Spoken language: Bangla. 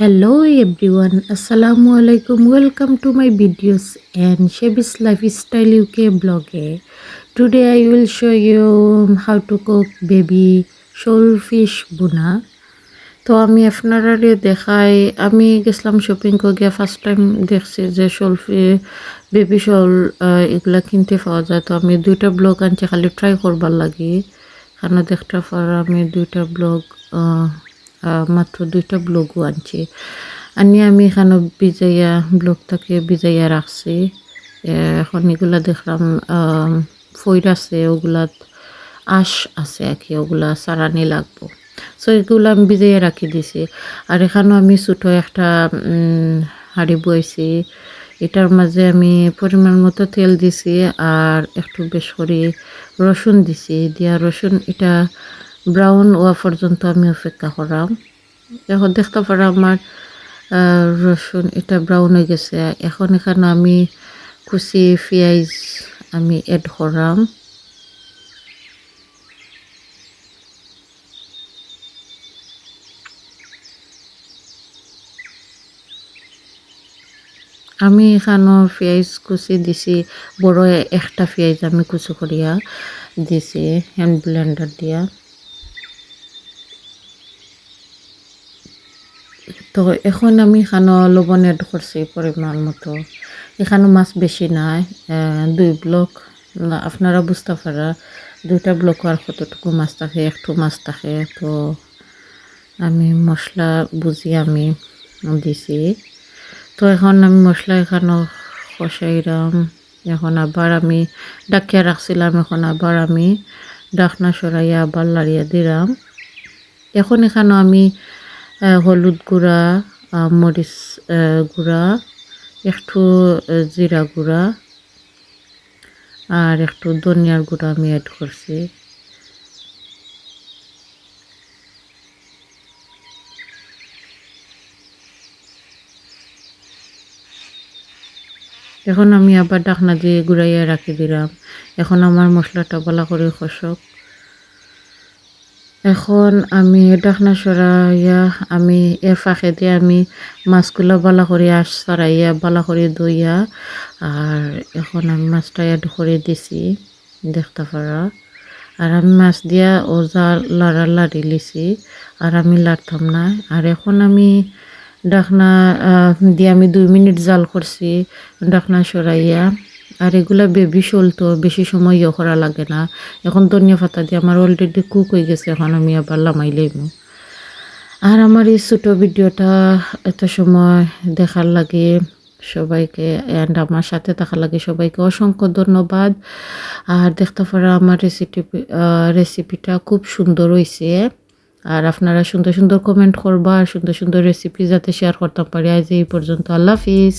হ্যালো এভরিওয়ান আসসালামু আলাইকুম welcome to my videos and Sevis life style UK ব্লগে today I will show you how to cook baby shol fish bhuna তো আমি আপনার দেখাই, আমি গেছিলাম শপিং করিয়া ফার্স্ট টাইম দেখছি যে শোল বেবি শোল এগুলা কিনতে পাওয়া যায়। তো আমি দুইটা ব্লগ আনছি, খালি ট্রাই করবার লাগে। কেন দেখতে পর আমি দুইটা ব্লগ মাত্র দুইটা ব্লগও আনছি। আনি আমি এখানে বিজাইয়া ব্লগটাকে বিজাইয়া রাখছি। এখন এগুলা দেখলাম ফইর আছে ওগুলাত আশ আছে আর কি, ওগুলা সারানি লাগবো। সো এগুলো আমি ভিজিয়ে রাখি দিছি। আর এখানেও আমি ছোটো একটা হাঁড়ি বইছি। এটার মাঝে আমি পরিমাণ মতো তেল দিছি আর একটু বেশ করে রসুন দিছি। দিয়া রসুন এটা ব্রাউন হওয়া পর্যন্ত আমি অপেক্ষা করাম। এখন দেখতে পারা আমার রসুন এটা ব্রাউন হয়ে গেছে। এখন এখানে আমি কুচি, পেঁয়াজ আমি এড করাম। আমি এখানো পেঁয়াজ কুচি দিছি, বড় একটা পেঁয়াজ আমি কুচি করিয়া দিছি হ্যান্ড ব্লেন্ডার দিয়া। তো এখন আমি এখানো লবণ এড করছি পরিমাণ মতো। এখানে মাছ বেশি নাই দুই ব্লক। আপনারা বুঝতে পারা, দুইটা ব্লক আর কতটুকু মাছ থাকে, একটু মাছ থাকে। তো আমি মশলা বুঝি আমি দিছি। তো এখন আমি মশলা এখানে কষাইলাম এখন আবার আমি ডাকিয়া রাখছিলাম, এখন আবার আমি ডাকনা সরাইয়া আবার লাড়িয়ে দিলাম এখন এখানে আমি হলুদ গুঁড়া মরিচ গুঁড়া, একটু জিরা গুঁড়া, আর একটু ধনিয়ার গুঁড়া আমি অ্যাড করছি। এখন আমি আবার ডাকনা দিয়ে ঘুরাইয়া রাখি দিলাম। এখন আমার মশলাটা বলা করে খসক এখন আমি ডাকনা সরাইয়া আমি এর ফাঁকে দিয়ে আমি মাছগুলো বালা করে আস সরাইয়া বালা করে দইয়া আর এখন আমি মাছটা এড করে দিছি, দেখতে পারা। আর আমি মাছ দিয়া ও যা লাড়া লাড়ি লিছি, আর আমি লাড়তাম না। আর এখন আমি ডাকনা দিয়ে আমি দুই মিনিট জাল করছি ডাকনা সরাইয়া। আর এগুলা বেবি শোল তো বেশি সময় ইয়ে করা লাগে না। এখন ধনিয়া পাতা দিয়ে আমার অলরেডি কুক হয়ে গেছে, এখন আমি আবার লামাই আর আমার এই ছোটো ভিডিওটা এত সময় দেখার লাগে সবাইকে অ্যান্ড আমার সাথে থাকার লাগে সবাইকে অসংখ্য ধন্যবাদ। আর দেখতে পারা আমার রেসিপি রেসিপিটা খুব সুন্দর হয়েছে আর আপনারা সুন্দর সুন্দর কমেন্ট করবা, আর সুন্দর সুন্দর রেসিপি যাতে শেয়ার করতে পারি। আজ এই পর্যন্ত, আল্লাহ হাফিজ।